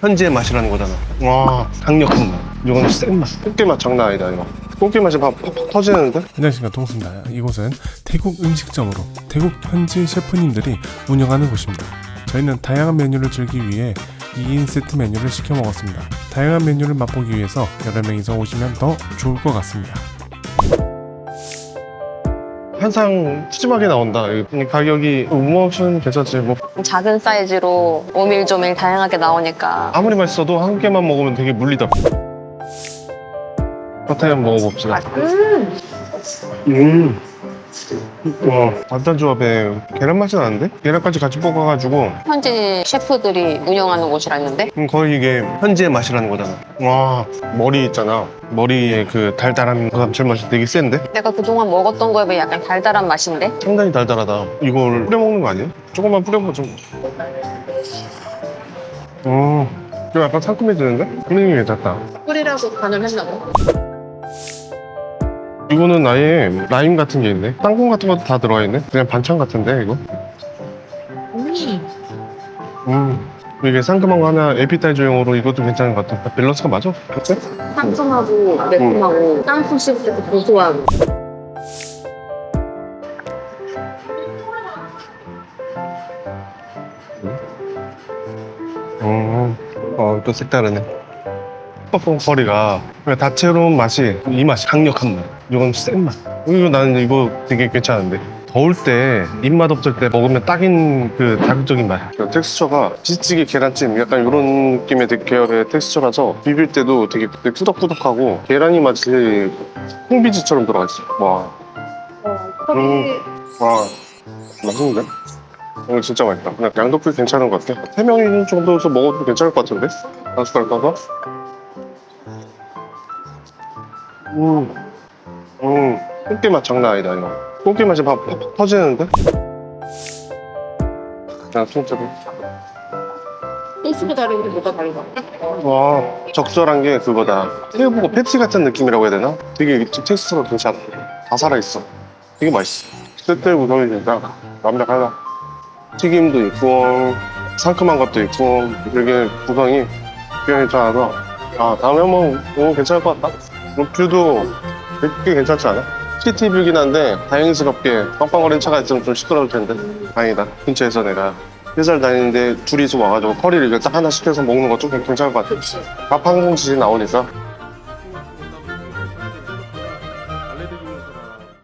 현지의 맛이라는 거잖아. 와, 강력한 맛. 이거는 센 맛. 꽃게 맛 장난 아니다, 이거. 꽃게 맛이 막 퍽퍽 터지는데? 안녕하십니까 동수입니다. 이곳은 태국 음식점으로 태국 현지 셰프님들이 운영하는 곳입니다. 저희는 다양한 메뉴를 즐기기 위해 2인 세트 메뉴를 시켜 먹었습니다. 다양한 메뉴를 맛보기 위해서 여러 명이서 오시면 더 좋을 것 같습니다. 한상 푸짐하게 나온다. 이 가격이 우모옵션 괜찮지. 뭐 작은 사이즈로 오밀조밀 다양하게 나오니까 아무리 맛있어도 한 개만 먹으면 되게 물리다. 한번 먹어봅시다. 음. 와, 반찬 조합에 계란 맛이 나는데? 계란까지 같이 볶아가지고 현지 셰프들이 운영하는 곳이라는데 음, 거의 이게 현지의 맛이라는 거잖아. 와, 머리 있잖아. 머리에 그 달달한 그 감칠맛이 되게 센데? 내가 그동안 먹었던 거에 비해 약간 달달한 맛인데 상당히 달달하다. 이걸 뿌려 먹는 거 아니야? 조금만 뿌려보자. 어, 좀 약간 상큼해지는데? 분위기 괜찮다. 꿀이라고 간을 했나 봐 이거는 아예 라임 같은 게 있네. 땅콩 같은 것도 다 들어가 있네. 그냥 반찬 같은데 이거. 음. 이게 상큼한 거 하나 에피타이저용으로 이것도 괜찮은 것 같아. 밸런스가 맞아? 그치? 상큼하고 매콤하고 땅콩 씹을 때도 고소하고 음. 어, 또 색다르네. 뻑뻑 거리가 그냥 다채로운 맛이 이 맛이 강력한 맛. 이건 센 맛. 이거 나는 이거 되게 괜찮은데. 더울 때 입맛 없을 때 먹으면 딱인 그 자극적인 맛. 그 텍스처가 찌찌개 계란찜 약간 이런 느낌의 데- 계열의 텍스처라서 비빌 때도 되게, 꾸덕꾸덕하고 계란이 마치 콩비지처럼 들어가 있어. 와, 음. 와, 맛있는데? 이거 진짜 맛있다. 그냥 양도표 괜찮은 것 같아. 세 명이 정도에서 먹어도 괜찮을 것 같은데? 한 숟가락 떠서. 음, 음, 꽃게 맛 장난 아니다, 이거. 꽃게 맛이 막 퍽퍽 터지는데? 그냥 통째로. 소스가 다른데 뭐가 다른가? 와, 적절한 게 그거다. 새우보고 패티 같은 느낌이라고 해야 되나? 되게 텍스처가 괜찮아. 다 살아있어. 되게 맛있어. 쓸데 구성이 진짜 완벽하다. 튀김도 있고, 상큼한 것도 있고, 되게 구성이 되게 괜찮아서, 아, 다음에 한번 오면 괜찮을 것 같다. 뭐 뷰도 되게 괜찮지 않아? 시티 뷰긴 한데, 다행스럽게 빵빵거리는 차가 있으면 좀 시끄러울 텐데, 다행이다. 근처에서 내가 회사를 다니는데 둘이서 와가지고 커리를 딱 하나 시켜서 먹는 것도 괜찮을 것 같아. 밥한 공씩 나오니까